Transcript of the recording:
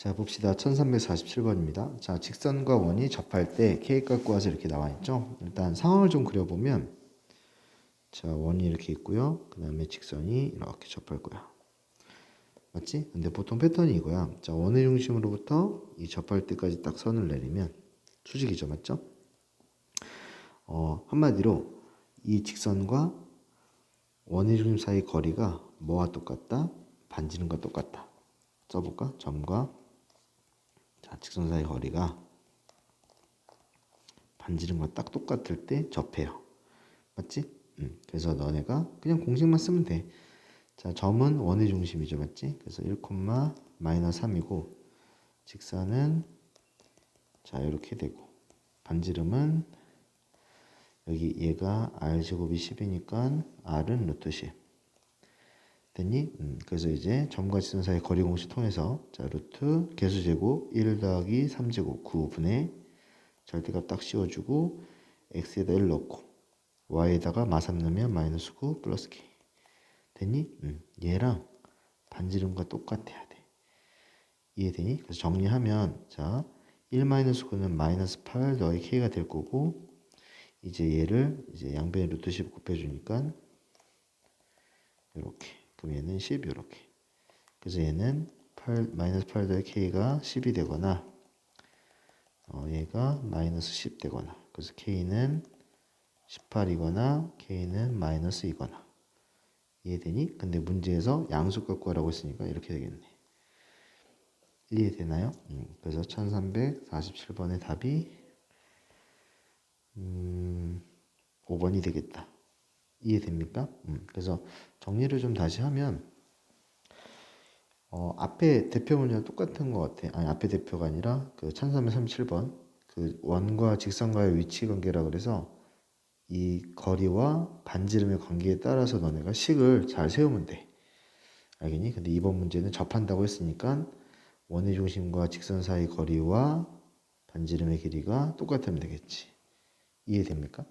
자, 봅시다. 1347번입니다. 자, 직선과 원이 접할 때 K 갖고 와서 이렇게 나와 있죠. 일단 상황을 좀 그려보면 자, 원이 이렇게 있고요. 그 다음에 직선이 이렇게 접할 거야. 맞지? 근데 보통 패턴이 이거야. 자, 원의 중심으로부터 이 접할 때까지 딱 선을 내리면 수직이죠. 맞죠? 어, 한마디로 이 직선과 원의 중심 사이 거리가 뭐와 똑같다? 반지름과 똑같다. 써볼까? 점과 자, 직선 사이 거리가 반지름과 딱 똑같을 때 접해요. 맞지? 음, 그래서 너네가 그냥 공식만 쓰면 돼. 자, 점은 원의 중심이죠. 맞지? 그래서 1, 마이너스 3이고 직선은 자, 이렇게 되고 반지름은 여기 얘가 r 제곱이 10이니까 r은 루트 10. 됐니? 음, 그래서 이제 점과 직선 사이 거리 공식 통해서 자 루트 개수 제곱 1 더하기 3 제곱 9분의 절대값 딱 씌워주고 x에다 1 넣고 y에다가 마삼 넣으면 마이너스 9 플러스 k 됐니? 음, 얘랑 반지름과 똑같아야 돼 이해되니? 그래서 정리하면 자 1 마이너스 9는 마이너스 8 더하기 k가 될 거고 이제 얘를 이제 양변에 루트 10 곱해주니까 이렇게 그럼 얘는 10 이렇게 그래서 얘는 8 마이너스 8 더하기 k가 10이 되거나 어, 얘가 마이너스 10 되거나 그래서 k는 18이거나 k는 마이너스 이거나 이해되니? 근데 문제에서 양수 갖고 하라고 했으니까 이렇게 되겠네 이해되나요? 음, 그래서 1347번의 답이 음, 5번이 되겠다. 이해됩니까? 음, 그래서 정리를 좀 다시 하면 어, 앞에 대표 문제랑 똑같은 것 같아. 아니 앞에 대표가 아니라 그 1337번 그 원과 직선과의 위치 관계라 그래서 이 거리와 반지름의 관계에 따라서 너네가 식을 잘 세우면 돼. 알겠니? 근데 이번 문제는 접한다고 했으니까 원의 중심과 직선 사이 거리와 반지름의 길이가 똑같으면 되겠지. 이해됩니까?